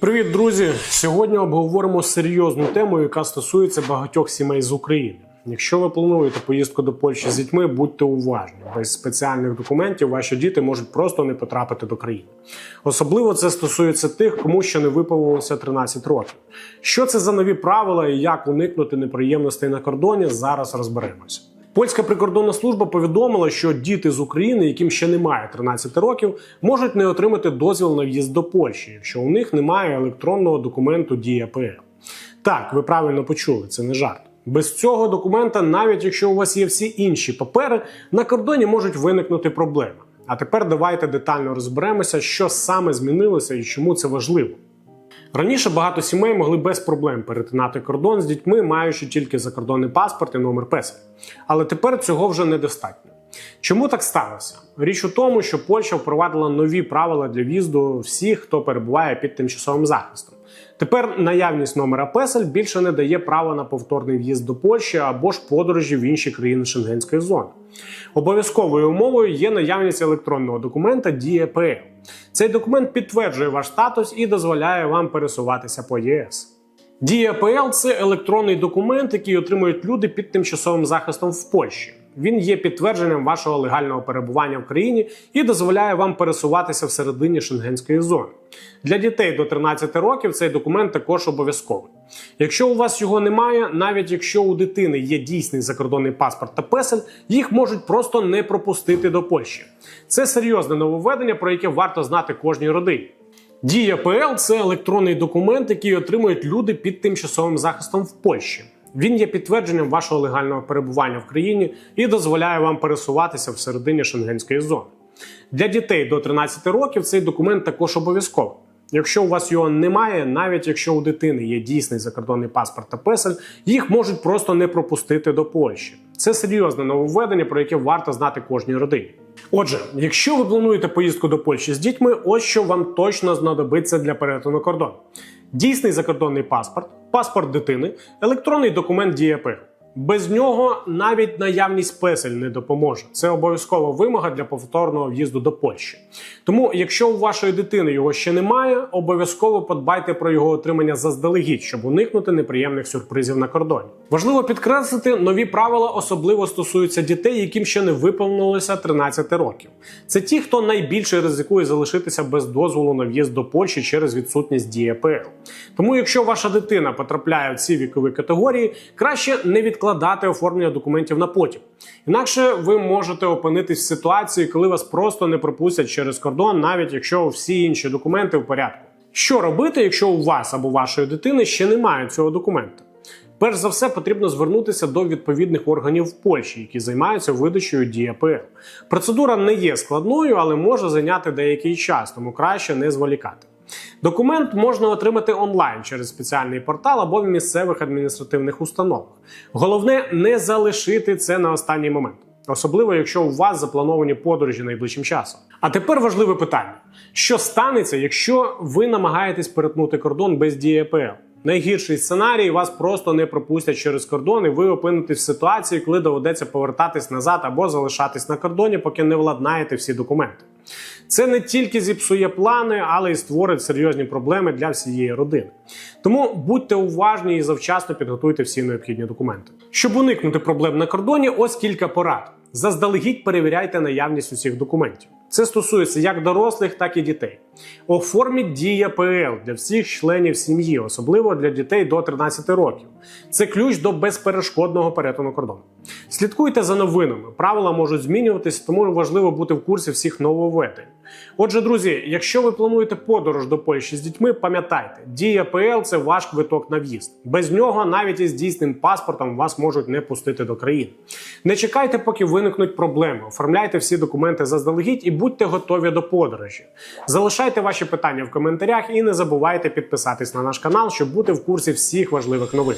Привіт, друзі! Сьогодні обговоримо серйозну тему, яка стосується багатьох сімей з України. Якщо ви плануєте поїздку до Польщі з дітьми, будьте уважні. Без спеціальних документів ваші діти можуть просто не потрапити до країни. Особливо це стосується тих, кому ще не виповнилося 13 років. Що це за нові правила і як уникнути неприємностей на кордоні? Зараз розберемося. Польська прикордонна служба повідомила, що діти з України, яким ще немає 13 років, можуть не отримати дозвіл на в'їзд до Польщі, якщо у них немає електронного документу Дія ПЛ. Так, ви правильно почули, це не жарт. Без цього документа, навіть якщо у вас є всі інші папери, на кордоні можуть виникнути проблеми. А тепер давайте детально розберемося, що саме змінилося і чому це важливо. Раніше багато сімей могли без проблем перетинати кордон з дітьми, маючи тільки закордонний паспорт і номер песеля. Але тепер цього вже недостатньо. Чому так сталося? Річ у тому, що Польща впровадила нові правила для в'їзду всіх, хто перебуває під тимчасовим захистом. Тепер наявність номера песель більше не дає права на повторний в'їзд до Польщі або ж подорожі в інші країни Шенгенської зони. Обов'язковою умовою є наявність електронного документа ДІЄПЛ. Цей документ підтверджує ваш статус і дозволяє вам пересуватися по ЄС. ДІЄПЛ – це електронний документ, який отримують люди під тимчасовим захистом в Польщі. Він є підтвердженням вашого легального перебування в країні і дозволяє вам пересуватися всередині шенгенської зони. Для дітей до 13 років цей документ також обов'язковий. Якщо у вас його немає, навіть якщо у дитини є дійсний закордонний паспорт та песель, їх можуть просто не пропустити до Польщі. Це серйозне нововведення, про яке варто знати кожній родині. Дія ПЛ це електронний документ, який отримують люди під тимчасовим захистом в Польщі. Він є підтвердженням вашого легального перебування в країні і дозволяє вам пересуватися всередині шенгенської зони. Для дітей до 13 років цей документ також обов'язковий. Якщо у вас його немає, навіть якщо у дитини є дійсний закордонний паспорт та песель, їх можуть просто не пропустити до Польщі. Це серйозне нововведення, про яке варто знати кожній родині. Отже, якщо ви плануєте поїздку до Польщі з дітьми, ось що вам точно знадобиться для перетину кордону: дійсний закордонний паспорт, паспорт дитини, електронний документ ДІАП. Без нього навіть наявність песель не допоможе. Це обов'язкова вимога для повторного в'їзду до Польщі. Тому, якщо у вашої дитини його ще немає, обов'язково подбайте про його отримання заздалегідь, щоб уникнути неприємних сюрпризів на кордоні. Важливо підкреслити, нові правила особливо стосуються дітей, яким ще не виповнилося 13 років. Це ті, хто найбільше ризикує залишитися без дозволу на в'їзд до Польщі через відсутність ДІАПЛ. Тому, якщо ваша дитина потрапляє в ці вікові категорії, краще не відкладати оформлення документів на потім. Інакше ви можете опинитись в ситуації, коли вас просто не пропустять через кордон, навіть якщо всі інші документи в порядку. Що робити, якщо у вас або вашої дитини ще немає цього документа? Перш за все, потрібно звернутися до відповідних органів в Польщі, які займаються видачею ДІАПЛ. Процедура не є складною, але може зайняти деякий час, тому краще не зволікати. Документ можна отримати онлайн через спеціальний портал або в місцевих адміністративних установах. Головне не залишити це на останній момент, особливо якщо у вас заплановані подорожі найближчим часом. А тепер важливе питання: що станеться, якщо ви намагаєтесь перетнути кордон без ДІАПЛ? Найгірший сценарій вас просто не пропустять через кордон, і ви опинитесь в ситуації, коли доведеться повертатись назад або залишатись на кордоні, поки не владнаєте всі документи. Це не тільки зіпсує плани, але й створить серйозні проблеми для всієї родини. Тому будьте уважні і завчасно підготуйте всі необхідні документи. Щоб уникнути проблем на кордоні, ось кілька порад. Заздалегідь перевіряйте наявність усіх документів. Це стосується як дорослих, так і дітей. Оформіть дія ПЛ для всіх членів сім'ї, особливо для дітей до 13 років. Це ключ до безперешкодного перетину кордону. Слідкуйте за новинами. Правила можуть змінюватись, тому важливо бути в курсі всіх нововведень. Отже, друзі, якщо ви плануєте подорож до Польщі з дітьми, пам'ятайте, дія ПЛ це ваш квиток на в'їзд. Без нього навіть із дійсним паспортом вас можуть не пустити до країни. Не чекайте, поки виникнуть проблеми. Оформляйте всі документи заздалегідь і будьте готові до подорожі. Залишайте ваші питання в коментарях і не забувайте підписатись на наш канал, щоб бути в курсі всіх важливих новин.